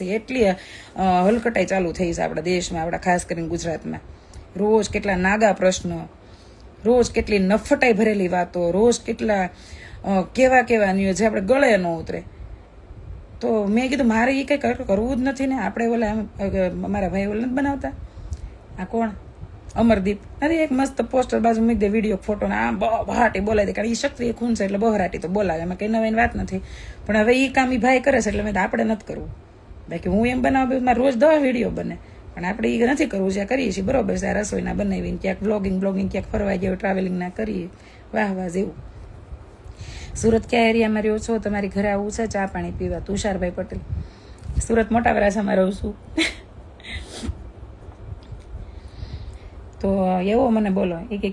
છે. એટલી હલકટાઈ ચાલુ થઈ છે આપણા દેશમાં, આપણા ખાસ કરીને ગુજરાતમાં. રોજ કેટલા નાગા પ્રશ્નો, રોજ કેટલી નફટાઈ ભરેલી વાતો, રોજ કેટલા કેવા કેવા જે આપણે ગળે ન ઉતરે. તો મેં કીધું, મારે એ કંઈ કર- કરવું જ નથી ને, આપણે ઓલા અમારા ભાઈ ઓલા નથી બનાવતા. આ કોણ? અમરદીપ. અરે, એક મસ્ત પોસ્ટર બાજુ મૂકી દે, વીડિયો, ફોટો ને આમ બહાટી બોલાવી દે. કારણ એ શક્તિ ખૂન છે, એટલે બહરાટી તો બોલાવે, એમાં કંઈ નવીન વાત નથી. પણ હવે એ કામ એ ભાઈ કરે છે, એટલે મેં આપણે નથી કરવું. બાકી હું એમ બનાવું મારે રોજ દવા વીડિયો બને. પણ આપણે એ નથી કરવું છે કરીએ છીએ, બરોબર છે રસોઈના બનાવીને ક્યાંક બ્લોગિંગ બ્લોગિંગ ક્યાંક ફરવા જેવું ટ્રાવેલિંગ ના કરીએ. વાહ વાહ, જેવું. સુરત કયા એરિયામાં રહ્યો છો? તમારી ઘરે આવું છે? ચા પાણી પીવા? તુષારભાઈ પટેલ. સુરત મોટા વરાછામાં રહું છું. તો એવો મને બોલો. એ કે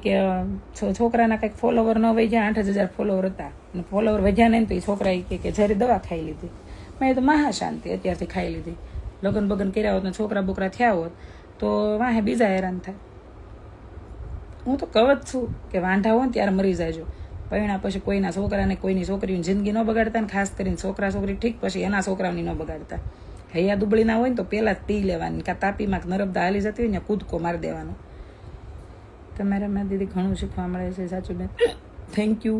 છોકરાના કંઈક ફોલોવર ન વહી ગયા આઠ હજાર ફોલોવર હતા. અને ફોલોવર વધ્યા નહીં તો એ છોકરા એ કે, જરી દવા ખાઈ લીધી. મેં તો મહા શાંતિ અત્યારથી ખાઈ લીધી. લગ્ન બગન કર્યા હોત ને છોકરા બોકરા થયા હોત, તો વાહે બીજા હેરાન થાય. હું તો જ છું કે વાંઢા હોય ને ત્યારે મરી જાયજો પરિણા પછી કોઈના છોકરાને કોઈની છોકરીની જિંદગી ન બગાડતા ને ખાસ કરીને છોકરા છોકરી ઠીક પછી એના છોકરાઓની ન બગાડતા. હૈયા દુબળીના હોય ને તો પહેલાં જ પી લેવાની. કાં તાપીમાં કે નરમદા હાલી જતી હોય ને કૂદકો મારી દેવાનો. તમારે મેં દીદી ઘણું શીખવા મળે છે, સાચું બેન. થેન્ક યુ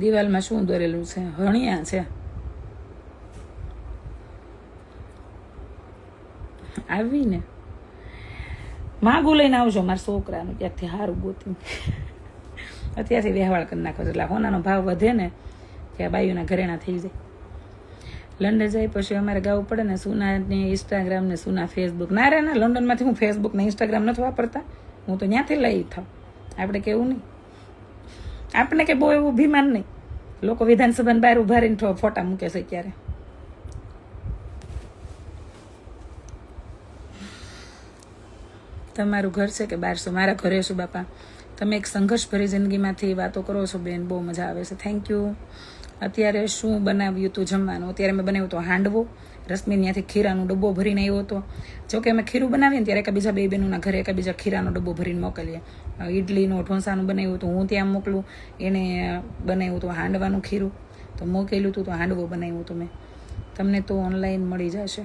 દિવાલમાં શું દોરેલું છે? હણિયા છે. આવીને માગું લઈને આવજો મારા છોકરાનું, ક્યાંકથી સારું ગોતું અત્યારથી વ્યવહાર કરી નાખો એટલે હોનાનો ભાવ વધે ને ત્યાં બાયુના ઘરેણા થઈ જાય. લંડન જાય પછી અમારે ગાવું પડે ને સુનાની ઇન્સ્ટાગ્રામ ને સુના ફેસબુક ના રે, ને, લંડનમાંથી હું ફેસબુક ને ઇન્સ્ટાગ્રામ નથી વાપરતા. હું તો ત્યાંથી લઈ થાઉં. આપણે કેવું નહીં? આપણે કે બહુ એવું અભિમાન નહીં. લોકો વિધાનસભાની બહાર ઊભા રહીને ફોટા મૂકે છે ક્યારે. તમારું ઘર છે કે બારસો મારા ઘરે છું બાપા. તમે એક સંઘર્ષભરી જિંદગીમાંથી વાતો કરો છો બેન, બહુ મજા આવે છે. થેન્ક યુ અત્યારે શું બનાવ્યું હતું જમવાનું? અત્યારે મેં બનાવ્યું હતું હાંડવો રશ્મિ ત્યાંથી ખીરાનો ડબ્બો ભરીને આવ્યો હતો. જો કે અમે ખીરું બનાવીએ ને ત્યારે એકબીજા બે બહેનોના ઘરે એકબીજા ખીરાનો ડબ્બો ભરીને મોકલીએ. અ, ઢોંસાનું બનાવ્યું હતું હું ત્યાં મોકલું. એને બનાવ્યું હતું હાંડવાનું ખીરું. તો મોકેલું હતું તો હાંડવો બનાવ્યું હતું મેં. તમને તો ઓનલાઈન મળી જશે.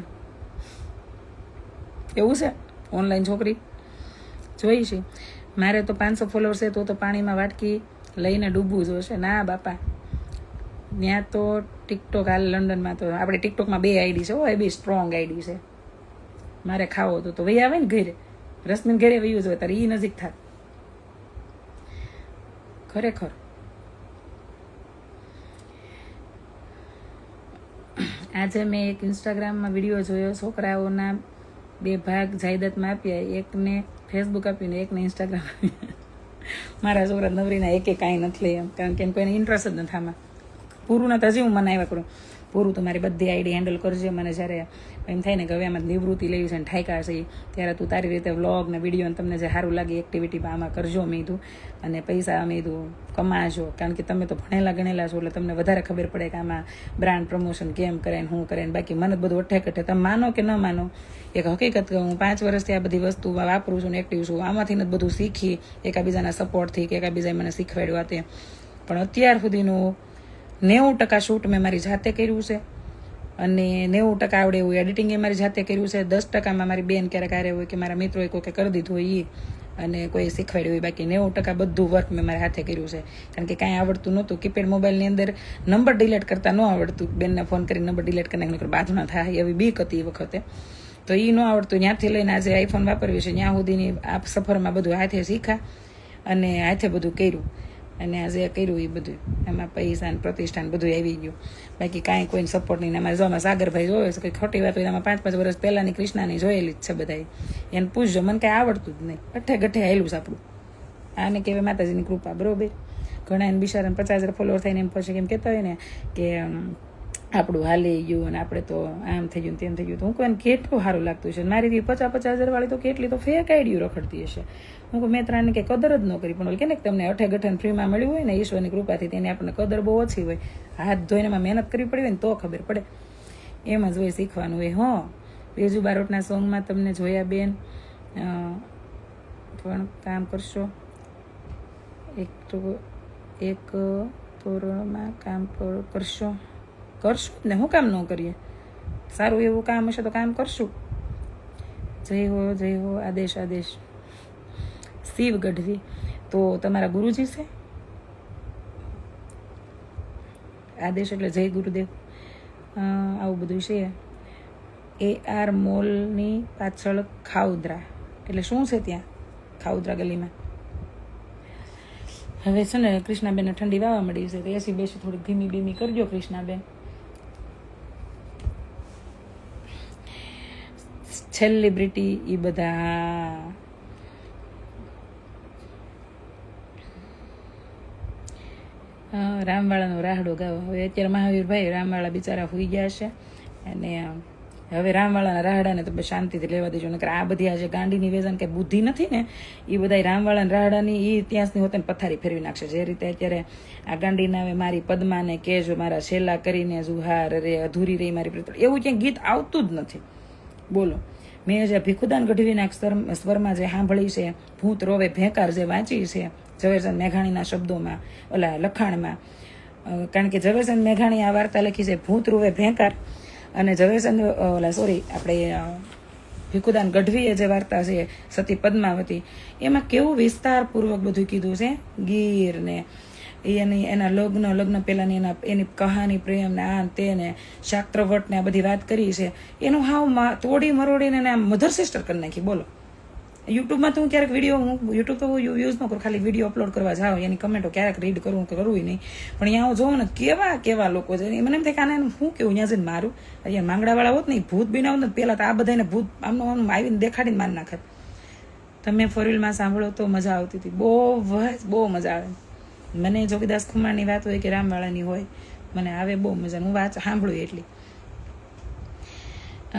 એવું છે? ઓનલાઈન છોકરી? જોઈ છે. મારે તો પાંચસો ફોલોવર્સ છે તો તો પાણીમાં વાટકી લઈને ડૂબવું જોશે ના બાપા. ત્યાં તો ટિકટોક, હાલ લંડનમાં તો આપણે ટિકટોકમાં બે આઈડી છે હો, એ બી સ્ટ્રોંગ આઈડી છે. મારે ખાવો હતો તો વહી આવે ને ઘરે. રશ્મિન ઘરે વયું હોય તારે એ નજીક થાય ખરેખર. આજે મેં એક ઇન્સ્ટાગ્રામમાં વીડિયો જોયો, છોકરાઓના બે ભાગ જાયદાદમાં આપ્યા. એકને ફેસબુક આપ્યું ને એકને ઇન્સ્ટાગ્રામ આપ્યું. મારા છોકરા નવરીના એકે કાંઈ નથી લઈ એમ, કારણ કે કોઈને ઇન્ટરેસ્ટ જ નથી આમાં. પૂરું નથી હજી હું મને આવ્યા કરું. પૂરું તમારી બધી આઈડી હેન્ડલ કરજે મને જ્યારે એમ થાય ને કે હવે આમાં નિવૃત્તિ લેવી છે ને ઠાયકા છે ત્યારે તું તારી રીતે વ્લોગ ને વીડિયો ને તમને જે સારું લાગે એક્ટિવિટીમાં આમાં કરજો મેં કીધું અને પૈસા મેં કીધું કમાજો, કારણ કે તમે તો ભણેલા ગણેલા છો એટલે તમને વધારે ખબર પડે કે આમાં બ્રાન્ડ પ્રમોશન કેમ કરે ને શું કરે ને બાકી મને બધું અઠે કઠે તમે માનો કે ન માનો, એક હકીકત કહું, હું પાંચ વર્ષથી આ બધી વસ્તુ વાપરું છું ને એક્ટિવ છું, આમાંથી જ બધું શીખી, એકાબીજાના સપોર્ટથી કે એકાબીજાએ મને શીખવાડ્યું તે. પણ અત્યાર સુધીનું નેવું ટકા શૂટ મેં મારી જાતે કર્યું છે. અને નેવું ટકા આવડે એવું એડિટિંગ એ મારી જાતે કર્યું છે. દસ ટકામાં મારી બેન ક્યારેક આરે હોય કે મારા મિત્રોએ કોઈ કરી દીધું હોય એ અને કોઈ શીખવાડ્યું હોય. બાકી નેવું ટકા બધું વર્ક મેં મારા હાથે કર્યું છે. કારણ કે કાંઈ આવડતું નહોતું. કીપેડ મોબાઈલની અંદર નંબર ડિલેટ કરતાં ન આવડતું. બેનને ફોન કરીને નંબર ડિલેટ કરી નાખીને બાજુના થાય. એવી બીક હતી એ વખતે. તો એ ન આવડતું. ત્યાંથી લઈને આજે આઈફોન વાપરવી છે. ત્યાં સુધીની આ સફરમાં બધું હાથે શીખા અને હાથે બધું કર્યું. અને આજે કર્યું એ બધું, એમાં પૈસા ને પ્રતિષ્ઠાન બધું આવી ગયું. બાકી કાંઈ કોઈને સપોર્ટ નહીં. અમારે જો સાગરભાઈ જોયો છે, કંઈ ખોટી વાત હોય આમાં પાંચ પાંચ વર્ષ પહેલાંની કૃષ્ણાની જોયેલી જ છે બધાએ. એને પૂછજો, મને કાંઈ આવડતું જ નહીં. અઠે ગઠે આવેલું છે આપણું. આને કહેવાય માતાજીની કૃપા, બરાબર? ઘણા એને બિચારાને પચાસ હજાર ફોલોવર થઈને એમ પછી એમ કહેતા હોય ને કે આપણું હાલે ગયું અને આપણે તો આમ થઈ ગયું તેમ થઈ ગયું. તો હું કોઈને કેટલું સારું લાગતું છે મારી દીધી પચાસ પચાસ હજાર વાળી તો કેટલી તો ફેક આઈડીઓ રખડતી હશે. હું કહું, મેં ત્રણને કંઈ કદર જ ન કરી, પણ કે ને તમને અઠે ગઠન ફ્રીમાં મળ્યું હોય ને, ઈશ્વરની કૃપાથી તેની આપણને કદર બહુ ઓછી હોય. હાથ ધોઈને એમાં મહેનત કરવી પડી હોય ને તો ખબર પડે. એમ જ હોય શીખવાનું હોય હં. બેજુ બારોટના સોંગમાં તમને જોયા બેન. પણ કામ કરશો. એક તો એક તોરણમાં કામ કરશો. કરશું ને શું કામ ન કરીએ? સારું એવું કામ હશે તો કામ કરશું. જય હો જય હો, આદેશ આદેશ. શિવ ગઢવી. તો તમારા ગુરુજી છે? આદેશ એટલે જય ગુરુદેવ. આવું બધું છે. એ આર મોલની પાછળ ખાઉદરા. એટલે શું છે ત્યાં? ખાઉદરા ગલીમાં. હવે છે ને કૃષ્ણાબેનને ઠંડી વાવા મળી છે. તો એસી બેસી થોડીક ધીમી બીમી કરજો કૃષ્ણાબેન. સેલિબ્રિટી એ બધા રામવાળાનો રાહડો ગાવો. હવે અત્યારે મહાવીરભાઈ રામવાળા બિચારા હોઈ ગયા છે. અને હવે રામવાળાના રાહડાને તો શાંતિથી લેવા દેજો. નકર આ બધી આજે ગાંડીની વેઝન કે બુદ્ધિ નથી ને એ બધા રામવાળાના રાહડાની એ ઇતિહાસની હોતે ને પથારી ફેરવી નાખશે. જે રીતે અત્યારે આ ગાંડીના હવે મારી પદ્માને કેજો મારા છેલ્લા કરીને જુહાર રે અધૂરી રહી મારી એવું ક્યાંય ગીત આવતું જ નથી. બોલો. મેં જે ભીખુદાન ગઢવીના સ્વર- સ્વરમાં જે સાંભળી છે, ભૂત રોવે ભેંકાર જે વાંચી છે, ઝવેરચંદ મેઘાણીના શબ્દોમાં, ઓલા લખાણમાં કારણ કે ઝવેરચંદ મેઘાણી આ વાર્તા લખી છે, ભૂત રોવે ભેંકાર. અને ઝવેરચંદ ઓલા સોરી આપણે ભીખુદાન ગઢવીએ જે વાર્તા છે, સતી પદ્માવતી, એમાં કેવું વિસ્તારપૂર્વક બધું કીધું છે? ગીર ને એની, એના લગ્ન લગ્ન પહેલાંની એના, એની કહાની, પ્રેમ ને આ તે ને, શાસ્ત્રવટ ને આ બધી વાત કરી છે. એનું હાવ તોડી મરોડીને એને મધર સિસ્ટર કરી નાખી, બોલો. યુટ્યુબમાં તો હું ક્યારેક વીડિયો હું યુટ્યુબ તો હું યુઝ ન કરું, ખાલી વીડિયો અપલોડ કરવા જાઉં, એની કમેન્ટો ક્યારેક રીડ કરું કે કરવું નહીં. પણ અહીંયા હું જોઉં ને, કેવા કેવા લોકો છે. મને એમ થાય કે આને શું કેવું? ત્યાં જઈને મારું. અહીંયા માંગડાવાળા હોત ને ભૂત બીના ને પહેલાં તો આ બધાને ભૂત આમનું આમ આવીને દેખાડીને મારી નાખે તમે ફોર સાંભળો તો મજા આવતી હતી. બહુ બહુ મજા આવે. મને જોગીદાસ ખુમારની વાત હોય કે રામવાળાની હોય. મને આવે બહુ મજા હું વાત સાંભળું એટલી.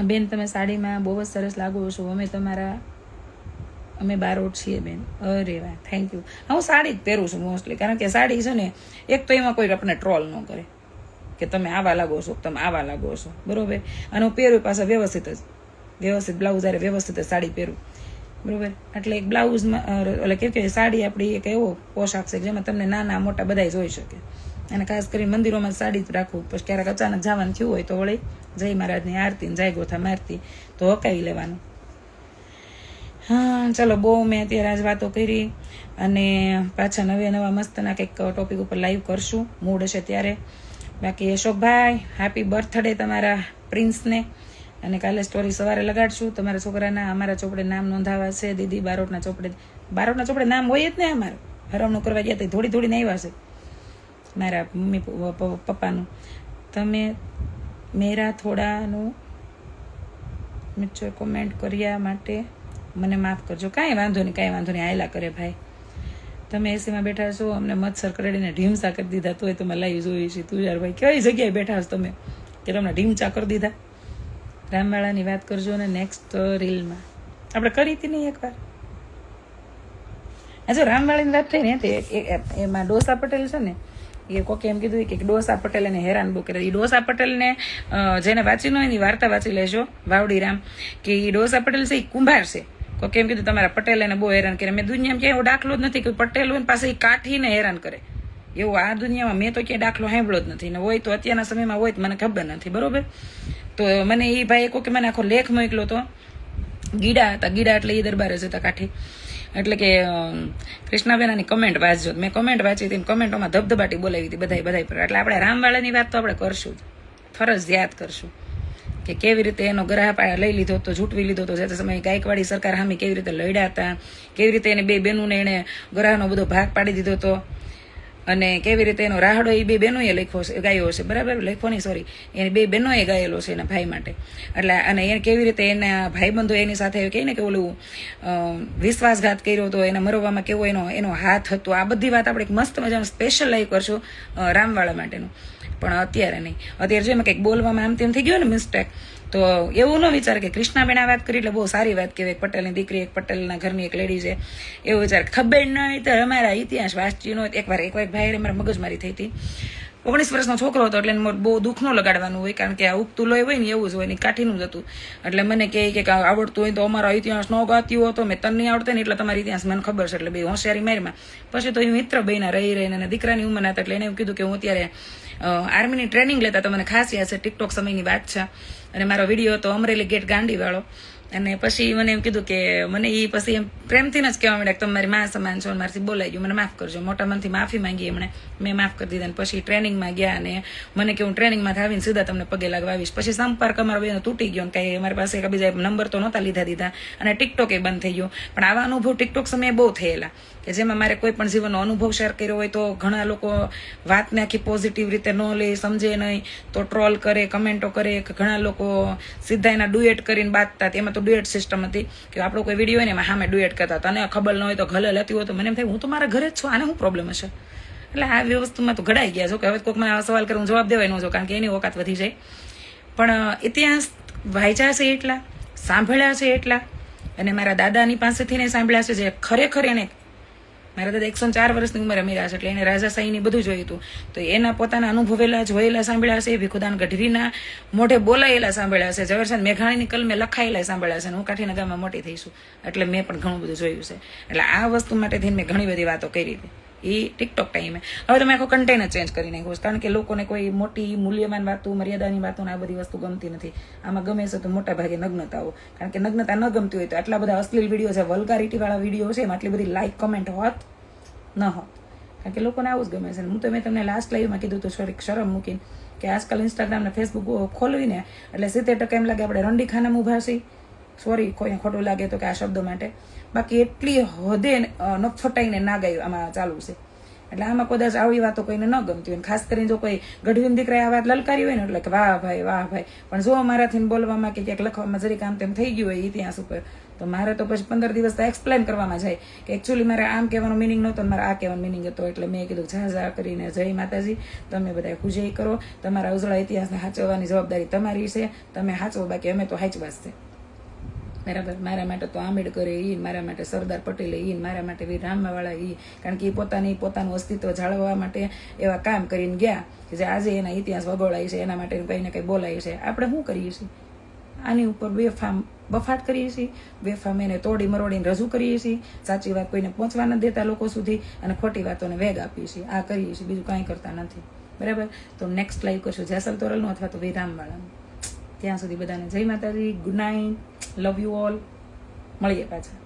બેન, તમે સાડીમાં બહુ જ સરસ લાગો છો. અમે તમારા, અમે બારોટ છીએ, બેન. અરે વાહ થેન્ક યુ હું સાડી જ પહેરું છું મોસ્ટલી કારણ કે સાડી છે ને, એક તો એમાં કોઈ આપણને ટ્રોલ ન કરે કે તમે આવા લાગો છો, તમે આવા લાગો છો. બરોબર? અને હું પહેરું પાછા વ્યવસ્થિત જ. વ્યવસ્થિત બ્લાઉઝ જ્યારે વ્યવસ્થિત સાડી પહેરું. બરોબર? એટલે એક બ્લાઉઝમાં એટલે કેવું કે સાડી આપણી એક એવો પોશાક છે જેમાં તમને નાના મોટા બધાય જોઈ શકે. અને ખાસ કરીને મંદિરોમાં સાડી જ રાખવું. પછી ક્યારેક અચાનક જવાનું થયું હોય તો વળી જય મહારાજની આરતી જય ગોથા મારતી, તો હકાવી લેવાનું. હા, ચલો, બહુ મેં અત્યારે આજ વાતો કરી અને પાછા નવે નવા મસ્તના કંઈક ટોપિક ઉપર લાઈવ કરશું. મૂડ હશે ત્યારે. બાકી અશોકભાઈ હેપી બર્થડે તમારા પ્રિન્સને અને કાલે સ્ટોરી સવારે લગાડશું. તમારા છોકરાના, અમારા ચોપડે નામ નોંધાવા છે, દીદી બારોટના ચોપડે. બારોટના ચોપડે નામ હોય જ ને અમારું. હરવણું કરવા ગયા તો થોડી થોડી આવ્યા છે. મારા મમ્મી પપ્પાનું. તમે મેરા થોડાનું મિચર કોમેન્ટ કર્યા માટે મને માફ કરજો. કાંઈ વાંધો નહીં, કાંઈ વાંધો નહીં, આયલા કરે ભાઈ. તમે એસીમાં બેઠા છો, અમને મચ્છર કરડીને ઢીમસા કરી દીધા, તોય તમે લાઈવ જોઈ છે. તુષારભાઈ કઈ જગ્યાએ બેઠા છો તમે? કે તમને ઢીમચા કરી દીધા? રામવાળાની વાત કરજો ને નેક્સ્ટ રીલમાં. આપણે કરી હતી નહીં એકવાર? હા જો રામવાળાની વાત થઈ ને તો એમાં ડોસા પટેલ છે ને, એ કોકે એમ કીધું કે ડોસા પટેલ એને હેરાન બહુ કરે એ ડોસા પટેલને જેને વાંચી ન હોય એની વાર્તા વાંચી લેજો, વાવડીરામ, કે એ ડોસા પટેલ છે એ કુંભાર છે. કોકે એમ કીધું, તમારા પટેલ એને બહુ હેરાન કરે મેં દુનિયામાં ક્યાંય એવો દાખલો જ નથી કે પટેલ પાસે એ કાઠીને હેરાન કરે. એવું આ દુનિયામાં મેં તો ક્યાંય દાખલો સાંભળ્યો જ નથી. ને હોય તો અત્યારના સમયમાં હોય તો મને ખબર નથી, બરોબર? તો મને એ ભાઈ કહો કે મને આખો લેખ મોકલો તો. ગીડા હતા, ગીડા એટલે એ દરબારે જ હતા કાઠી. એટલે કે કૃષ્ણાબેનાની કમેન્ટ વાંચજો. મેં કમેન્ટ વાંચી હતી કમેન્ટોમાં ધબધબાટી બોલાવી હતી બધાય બધાય પર. એટલે આપણે રામવાળાની વાત તો આપણે કરશું ફરજિયાત કરશું કે કેવી રીતે એનો ગ્રાહ લઈ લીધો હતો ઝૂંટવી લીધો તો, જે સમયે ગાયકવાડી સરકાર સામે કેવી રીતે લડ્યા હતા, કેવી રીતે એને બે બેનુંને એણે ગ્રહનો બધો ભાગ પાડી દીધો હતો અને કેવી રીતે એનો રાહડો એ બે બહેનોએ લખ્યો છે ગાયો છે બરાબર? લખ્યો નહીં સોરી એની બે બહેનોએ ગાયેલો છે એના ભાઈ માટે. એટલે અને એને કેવી રીતે એના ભાઈબંધો એની સાથે કહે ને કે ઓલું વિશ્વાસઘાત કર્યો હતો એને મરવામાં કેવો એનો એનો હાથ હતો. આ બધી વાત આપણે એક મસ્ત મજાનું સ્પેશિયલ લાઈવ કરશું રામવાળા માટેનું. પણ અત્યારે નહીં. અત્યારે જો એમાં કંઈક બોલવામાં આમ તેમ થઈ ગયું ને મિસ્ટેક તો એવું ન વિચાર કે કૃષ્ણાબેન આ વાત કરી એટલે બહુ સારી વાત કહેવાય. પટેલની દીકરી, એક પટેલના ઘરની એક લેડી છે. એવું વિચાર. ખબર ન હોય તો અમારા ઇતિહાસ વાંચ્યું ન હોય. એકવાર એકવાર ભાઈ અમારા મગજમારી થઈ હતી. ઓગણીસ વર્ષનો છોકરો હતો એટલે એને બહુ દુઃખ ન લગાડવાનું હોય, કારણ કે આ ઉગતું લોહી હોય ને એવું જ હોય ને કાઠીનું જ હતું. એટલે મને કહે કે આવડતું હોય તો અમારો ઇતિહાસ ન ગાત્યો હતો મેં તને નહીં આવડતો ને એટલે તમારી ઇતિહાસ મને ખબર છે. એટલે બે હોશિયારી મારીમાં પછી તો એ મિત્ર બહેના રહી રહીને અને દીકરાની ઉંમરના હતા એટલે એને એવું કીધું કે હું અત્યારે આર્મીની ટ્રેનિંગ લેતા તો મને ખાસ યાદ છે, ટિકટોક સમયની વાત છે. અને મારો વીડિયો હતો અમરેલી ગેટ ગાંડીવાળો. અને પછી મને એમ કીધું કે મને એ પછી એમ પ્રેમથી જ કહેવા માંડ્યા કે તમે મારી માં સમાન છો મારાથી બોલાઈ ગયું, મને માફ કરજો. મોટા મનથી માફી માંગી એમણે. મેં માફ કરી દીધા અને પછી ટ્રેનિંગમાં ગયા અને મને કે હું ટ્રેનિંગમાં આવીને સીધા તમને પગે લાગવા પછી સંપર્ક અમારો બેનો તૂટી ગયો કાંઈ અમારી પાસે એક બીજા નંબર તો નહોતા લીધા દીધા અને ટિકટોક એ બંધ થઈ ગયો. પણ આવા અનુભવ ટિકટોક સમયે બહુ થયેલા કે જેમાં મારે કોઈ પણ જીવનનો અનુભવ શેર કર્યો હોય તો ઘણા લોકો વાતને આખી પોઝિટિવ રીતે ન લે, સમજે નહીં. તો ટ્રોલ કરે કમેન્ટો કરે, ઘણા લોકો સીધા એના ડુએટ કરીને બાંધતા એમાં તો ડુએટ સિસ્ટમ હતી કે આપણો કોઈ વીડિયો હોય ને એમાં હામે ડુએટ કરતા. તને ખબર ન હોય તો ઘલે લેતી હોય તો મને એમ થાય, હું તો મારા ઘરે જ છું, આને શું પ્રોબ્લેમ હશે? એટલે આ વસ્તુમાં તો ઘડાઈ ગયા છો કે હવે કોઈક મને આવા સવાલ કરે હું જવાબ દેવાય ન છો કારણ કે એની ઓકાત વધી જાય. પણ ઇતિહાસ વાંચ્યા છે એટલા, સાંભળ્યા છે એટલા, અને મારા દાદાની પાસેથી ને સાંભળ્યા છે જે ખરેખર એને મારા દાદા એકસો ચાર વર્ષની ઉંમરે અમીરા છે, એટલે એને રાજાશાહીની બધું જોયું હતું. તો એના પોતાના અનુભવેલા, જોયેલા સાંભળ્યા છે, ભીખુદાન ગઢવીના મોઢે બોલાયેલા સાંભળ્યા છે ઝવેરચંદ મેઘાણીની કલમે લખાયેલા સાંભળ્યા છે હું કાઠીના ગામમાં મોટી થઈશું એટલે મેં પણ ઘણું બધું જોયું છે. એટલે આ વસ્તુ માટે થઈને મેં ઘણી બધી વાતો કરી હતી. એ ટિકટોક ટાઈમે હવે તમે આખો કન્ટેનર ચેન્જ કરી નાખ્યો કારણ કે લોકોને કોઈ મોટી મૂલ્યમાન વાતો, મર્યાદાની વાતો આ બધી વસ્તુ ગમતી નથી. આમાં ગમે છે તો મોટા ભાગે નગ્નતાઓ. કારણ કે નગ્નતા ન ગમતી હોય તો આટલા બધા અશ્લીલ વીડિયો છે વલ્ગારિટી વાળા વીડિયો છે, એમાં આટલી બધી લાઇક કમેન્ટ હોત, ન હોત. કારણ કે લોકોને આવું જ ગમે છે. હું તો મેં તમને લાસ્ટ લાઈવમાં કીધું તો સોરી શરમ મૂકીને, કે આજકાલ ઇન્સ્ટાગ્રામ ને ફેસબુક ખોલવીને, એટલે સિત્તેર ટકા એમ લાગે આપણે રંડી ખાનામાં ઊભા છીએ. સોરી કોઈને ખોટું લાગે તો કે આ શબ્દો માટે. બાકી એટલી હદે નફટાઈને ના ગયું આમાં ચાલુ છે. એટલે આમાં કદાચ આવી વાતો કોઈને ન ગમતી હોય. ખાસ કરીને જો કોઈ ગઢવીન દીકરાએ આ વાત લલકારી હોય ને, એટલે કે વાહ ભાઈ વાહ ભાઈ. પણ જો મારાથી બોલવામાં કે ક્યાંક લખવામાં જરી કામ તેમ થઈ ગયું હોય ઇતિહાસ ઉપર તો મારે તો પછી પંદર દિવસ તો એક્સપ્લેન કરવામાં જાય કે એકચ્યુઅલી મારે આમ કહેવાનો મિનિંગ નહોતો મારે આ કહેવાનો મિનિંગ હતો. એટલે મેં કીધું ઝા ઝા કરીને જય માતાજી. તમે બધા હુજય કરો. તમારા ઉજળા ઇતિહાસને સાચવવાની જવાબદારી તમારી છે. તમે સાચવો, બાકી અમે તો હાચવાસ છે. બરાબર મારા માટે તો આંબેડકરે એ મારા માટે સરદાર પટેલે એ મારા માટે વીર રામવાળા એ કારણ કે એ પોતાની પોતાનું અસ્તિત્વ જાળવવા માટે એવા કામ કરીને ગયા કે જે આજે એના ઇતિહાસ વગોળાય છે, એના માટે કંઈ ને કંઈ બોલાય છે. આપણે શું કરીએ છીએ? આની ઉપર બેફામ બફાટ કરીએ છીએ? બેફામ એને તોડી મરોડીને રજૂ કરીએ છીએ? સાચી વાત કોઈને પહોંચવા નથી દેતા લોકો સુધી અને ખોટી વાતોને વેગ આપીએ છીએ. આ કરીએ છીએ, બીજું કાંઈ કરતા નથી. બરાબર? તો નેક્સ્ટ લાઈવ કરશું જેસલ તોરલનું અથવા તો વિરામવાળાનું ત્યાં સુધી બધાને જય માતાજી good night love you all મળીએ પાછા.